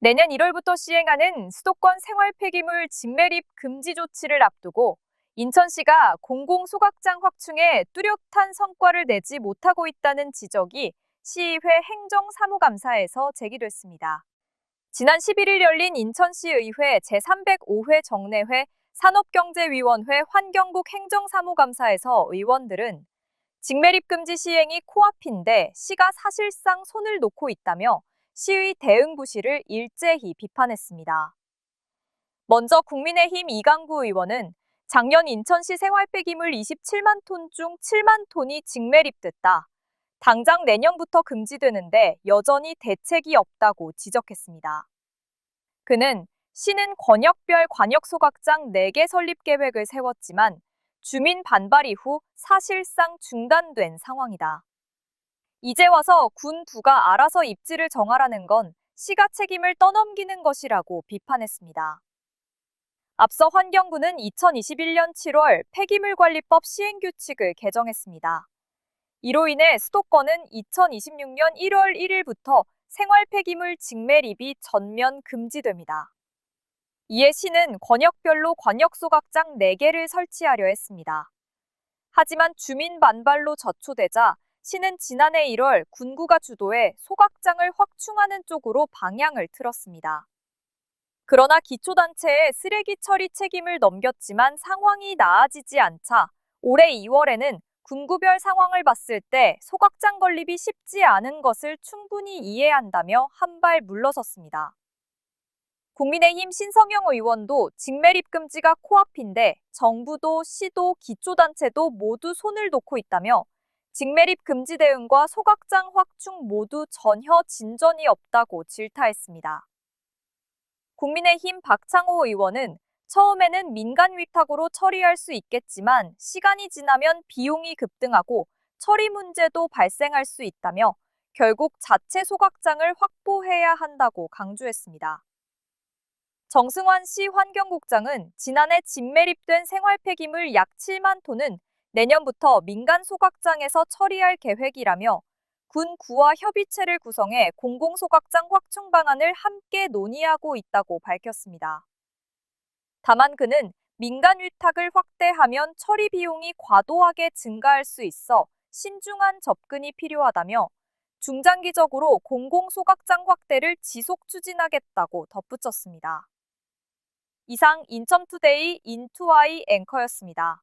내년 1월부터 시행하는 수도권 생활 폐기물 직매립 금지 조치를 앞두고 인천시가 공공 소각장 확충에 뚜렷한 성과를 내지 못하고 있다는 지적이 시의회 행정사무감사에서 제기됐습니다. 지난 11일 열린 인천시의회 제305회 정례회 산업경제위원회 환경국 행정사무감사에서 의원들은 직매립 금지 시행이 코앞인데 시가 사실상 손을 놓고 있다며 시의 대응 부실을 일제히 비판했습니다. 먼저 국민의힘 이강구 의원은 작년 인천시 생활 폐기물 27만 톤 중 7만 톤이 직매립됐다. 당장 내년부터 금지되는데 여전히 대책이 없다고 지적했습니다. 그는 시는 권역별 관역소각장 4개 설립 계획을 세웠지만 주민 반발 이후 사실상 중단된 상황이다. 이제 와서 군 부가 알아서 입지를 정하라는 건 시가 책임을 떠넘기는 것이라고 비판했습니다. 앞서 환경부는 2021년 7월 폐기물관리법 시행규칙을 개정했습니다. 이로 인해 수도권은 2026년 1월 1일부터 생활 폐기물 직매립이 전면 금지됩니다. 이에 시는 권역별로 권역소각장 4개를 설치하려 했습니다. 하지만 주민 반발로 저초되자 시는 지난해 1월 군구가 주도해 소각장을 확충하는 쪽으로 방향을 틀었습니다. 그러나 기초단체에 쓰레기 처리 책임을 넘겼지만 상황이 나아지지 않자 올해 2월에는 군구별 상황을 봤을 때 소각장 건립이 쉽지 않은 것을 충분히 이해한다며 한 발 물러섰습니다. 국민의힘 신성영 의원도 직매립 금지가 코앞인데 정부도 시도 기초단체도 모두 손을 놓고 있다며 직매립 금지 대응과 소각장 확충 모두 전혀 진전이 없다고 질타했습니다. 국민의힘 박창호 의원은 처음에는 민간 위탁으로 처리할 수 있겠지만 시간이 지나면 비용이 급등하고 처리 문제도 발생할 수 있다며 결국 자체 소각장을 확보해야 한다고 강조했습니다. 정승환 시 환경국장은 지난해 직매립된 생활 폐기물 약 7만 톤은 내년부터 민간 소각장에서 처리할 계획이라며 군 구와 협의체를 구성해 공공소각장 확충 방안을 함께 논의하고 있다고 밝혔습니다. 다만 그는 민간 위탁을 확대하면 처리 비용이 과도하게 증가할 수 있어 신중한 접근이 필요하다며 중장기적으로 공공소각장 확대를 지속 추진하겠다고 덧붙였습니다. 이상 인천투데이 인투아이 앵커였습니다.